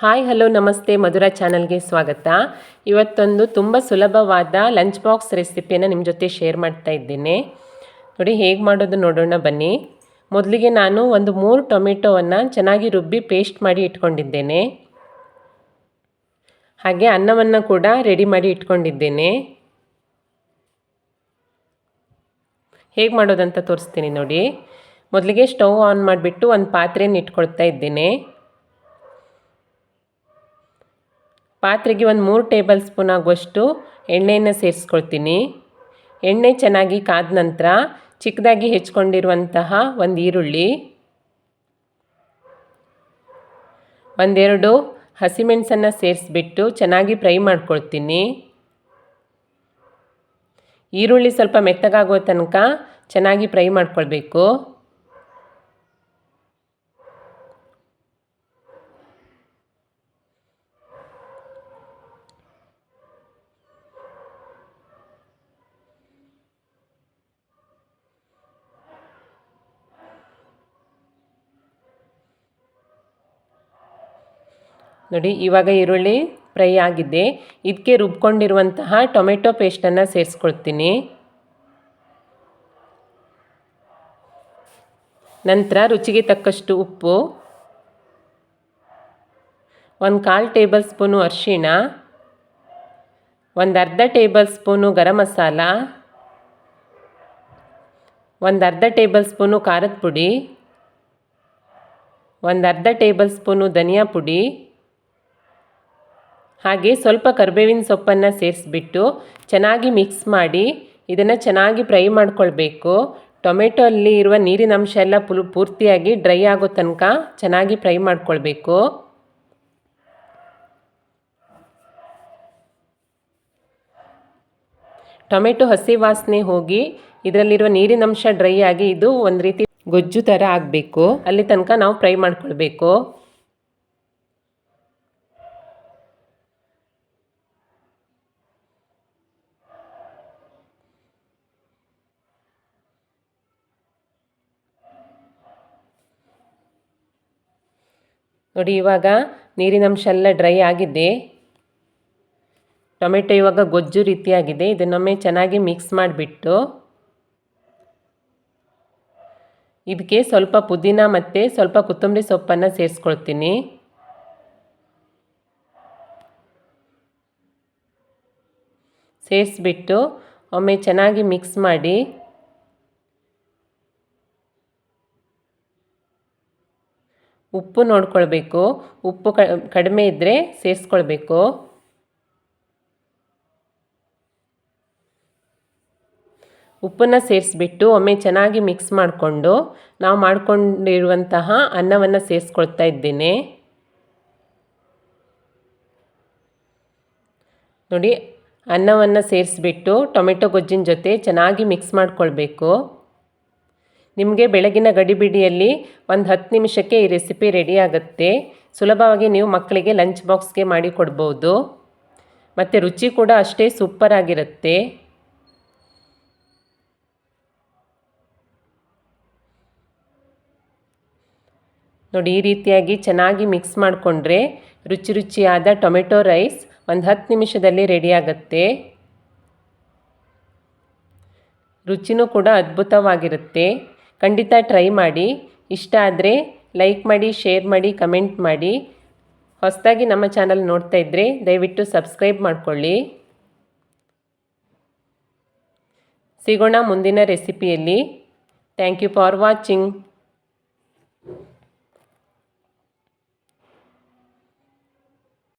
Hi, hello, ನಮಸ್ತೆ, ಮಧುರ ಚಾನಲ್ಗೆ ಸ್ವಾಗತ. ಇವತ್ತೊಂದು ತುಂಬ ಸುಲಭವಾದ ಲಂಚ್ ಬಾಕ್ಸ್ ರೆಸಿಪಿಯನ್ನು ನಿಮ್ಮ ಜೊತೆ ಶೇರ್ ಮಾಡ್ತಾ ಇದ್ದೇನೆ. ನೋಡಿ, ಹೇಗೆ ಮಾಡೋದು ನೋಡೋಣ ಬನ್ನಿ. ಮೊದಲಿಗೆ ನಾನು ಒಂದು ಮೂರು ಟೊಮೆಟೊವನ್ನು ಚೆನ್ನಾಗಿ ರುಬ್ಬಿ ಪೇಸ್ಟ್ ಮಾಡಿ ಇಟ್ಕೊಂಡಿದ್ದೇನೆ. ಹಾಗೆ ಅನ್ನವನ್ನು ಕೂಡ ರೆಡಿ ಮಾಡಿ ಇಟ್ಕೊಂಡಿದ್ದೇನೆ. ಹೇಗೆ ಮಾಡೋದಂತ ತೋರಿಸ್ತೀನಿ ನೋಡಿ. ಮೊದಲಿಗೆ ಸ್ಟವ್ ಆನ್ ಮಾಡಿಬಿಟ್ಟು ಒಂದು ಪಾತ್ರೆಯನ್ನು ಇಟ್ಕೊಳ್ತಾ ಇದ್ದೇನೆ. ಪಾತ್ರೆಗೆ ಒಂದು ಮೂರು ಟೇಬಲ್ ಸ್ಪೂನ್ ಆಗುವಷ್ಟು ಎಣ್ಣೆಯನ್ನು ಸೇರಿಸ್ಕೊಳ್ತೀನಿ. ಎಣ್ಣೆ ಚೆನ್ನಾಗಿ ಕಾದ ನಂತರ ಚಿಕ್ಕದಾಗಿ ಹೆಚ್ಕೊಂಡಿರುವಂತಹ ಒಂದು ಈರುಳ್ಳಿ, ಒಂದೆರಡು ಹಸಿಮೆಣಸನ್ನು ಸೇರಿಸ್ಬಿಟ್ಟು ಚೆನ್ನಾಗಿ ಫ್ರೈ ಮಾಡ್ಕೊಳ್ತೀನಿ. ಈರುಳ್ಳಿ ಸ್ವಲ್ಪ ಮೆತ್ತಗಾಗೋ ತನಕ ಚೆನ್ನಾಗಿ ಫ್ರೈ ಮಾಡ್ಕೊಳ್ಬೇಕು. ನೋಡಿ, ಇವಾಗ ಈರುಳ್ಳಿ ಫ್ರೈ ಆಗಿದೆ. ಇದಕ್ಕೆ ರುಬ್ಕೊಂಡಿರುವಂತಹ ಟೊಮೆಟೊ ಪೇಸ್ಟನ್ನು ಸೇರಿಸ್ಕೊಳ್ತೀನಿ. ನಂತರ ರುಚಿಗೆ ತಕ್ಕಷ್ಟು ಉಪ್ಪು. ಒಂದು ಕಾಲು ಟೇಬಲ್ ಸ್ಪೂನು ಅರಿಶಿಣ. ಒಂದು ಅರ್ಧ ಟೇಬಲ್ ಸ್ಪೂನು ಗರಂ ಮಸಾಲ. ಒಂದು ಅರ್ಧ ಟೇಬಲ್ ಸ್ಪೂನು ಖಾರದ ಪುಡಿ. ಒಂದು ಅರ್ಧ ಟೇಬಲ್ ಸ್ಪೂನು ಧನಿಯಾ ಪುಡಿ. ಹಾಗೆ ಸ್ವಲ್ಪ ಕರಿಬೇವಿನ ಸೊಪ್ಪನ್ನು ಸೇರಿಸ್ಬಿಟ್ಟು ಚೆನ್ನಾಗಿ ಮಿಕ್ಸ್ ಮಾಡಿ ಇದನ್ನು ಚೆನ್ನಾಗಿ ಫ್ರೈ ಮಾಡ್ಕೊಳ್ಬೇಕು. ಟೊಮೆಟೊ ಅಲ್ಲಿ ಇರುವ ನೀರಿನ ಅಂಶ ಎಲ್ಲ ಪುಲ್ ಪೂರ್ತಿಯಾಗಿ ಡ್ರೈ ಆಗೋ ತನಕ ಚೆನ್ನಾಗಿ ಫ್ರೈ ಮಾಡ್ಕೊಳ್ಬೇಕು. ಟೊಮೆಟೊ ಹಸಿ ವಾಸನೆ ಹೋಗಿ ಇದರಲ್ಲಿರುವ ನೀರಿನ ಅಂಶ ಡ್ರೈ ಆಗಿ ಇದು ಒಂದು ರೀತಿ ಗೊಜ್ಜು ಥರ ಆಗಬೇಕು. ಅಲ್ಲಿ ತನಕ ನಾವು ಫ್ರೈ ಮಾಡ್ಕೊಳ್ಬೇಕು. ನೋಡಿ, ಇವಾಗ ನೀರಿನಂಶ ಎಲ್ಲ ಡ್ರೈ ಆಗಿದೆ. ಟೊಮೆಟೊ ಇವಾಗ ಗೊಜ್ಜು ರೀತಿಯಾಗಿದೆ. ಇದನ್ನೊಮ್ಮೆ ಚೆನ್ನಾಗಿ ಮಿಕ್ಸ್ ಮಾಡಿಬಿಟ್ಟು ಇದಕ್ಕೆ ಸ್ವಲ್ಪ ಪುದೀನ ಮತ್ತು ಸ್ವಲ್ಪ ಕೊತ್ತಂಬರಿ ಸೊಪ್ಪನ್ನು ಸೇರಿಸ್ಕೊಳ್ತೀನಿ. ಸೇರಿಸ್ಬಿಟ್ಟು ಒಮ್ಮೆ ಚೆನ್ನಾಗಿ ಮಿಕ್ಸ್ ಮಾಡಿ ಉಪ್ಪು ನೋಡ್ಕೊಳ್ಬೇಕು. ಉಪ್ಪು ಕಡಿಮೆ ಇದ್ದರೆ ಸೇರಿಸ್ಕೊಳ್ಬೇಕು ಉಪ್ಪನ್ನು ಸೇರಿಸ್ಬಿಟ್ಟು ಒಮ್ಮೆ ಚೆನ್ನಾಗಿ ಮಿಕ್ಸ್ ಮಾಡಿಕೊಂಡು ನಾವು ಮಾಡಿಕೊಂಡಿರುವಂತಹ ಅನ್ನವನ್ನು ಸೇರಿಸ್ಕೊಳ್ತಾ ಇದ್ದೇನೆ. ನೋಡಿ, ಅನ್ನವನ್ನು ಸೇರಿಸ್ಬಿಟ್ಟು ಟೊಮೆಟೊ ಗೊಜ್ಜಿನ ಜೊತೆ ಚೆನ್ನಾಗಿ ಮಿಕ್ಸ್ ಮಾಡಿಕೊಳ್ಬೇಕು. ನಿಮಗೆ ಬೆಳಗಿನ ಗಡಿಬಿಡಿಯಲ್ಲಿ ಒಂದು ಹತ್ತು ನಿಮಿಷಕ್ಕೆ ಈ ರೆಸಿಪಿ ರೆಡಿ ಆಗುತ್ತೆ. ಸುಲಭವಾಗಿ ನೀವು ಮಕ್ಕಳಿಗೆ ಲಂಚ್ ಬಾಕ್ಸ್ಗೆ ಮಾಡಿ ಕೊಡ್ಬೋದು. ಮತ್ತು ರುಚಿ ಕೂಡ ಅಷ್ಟೇ ಸೂಪರ್ ಆಗಿರುತ್ತೆ. ನೋಡಿ, ಈ ರೀತಿಯಾಗಿ ಚೆನ್ನಾಗಿ ಮಿಕ್ಸ್ ಮಾಡಿಕೊಂಡ್ರೆ ರುಚಿ ರುಚಿಯಾದ ಟೊಮೆಟೊ ರೈಸ್ ಒಂದು ಹತ್ತು ನಿಮಿಷದಲ್ಲಿ ರೆಡಿ ಆಗುತ್ತೆ. ರುಚಿನೂ ಕೂಡ ಅದ್ಭುತವಾಗಿರುತ್ತೆ. ಖಂಡಿತ ಟ್ರೈ ಮಾಡಿ. ಇಷ್ಟ ಆದರೆ ಲೈಕ್ ಮಾಡಿ ಶೇರ್ ಮಾಡಿ ಕಮೆಂಟ್ ಮಾಡಿ. ಹೊಸದಾಗಿ ನಮ್ಮ ಚಾನಲ್ ನೋಡ್ತಾ ಇದ್ದರೆ ದಯವಿಟ್ಟು ಸಬ್ಸ್ಕ್ರೈಬ್ ಮಾಡಿಕೊಳ್ಳಿ. ಸಿಗೋಣ ಮುಂದಿನ ರೆಸಿಪಿಯಲ್ಲಿ ಥ್ಯಾಂಕ್ ಯು ಫಾರ್ ವಾಚಿಂಗ್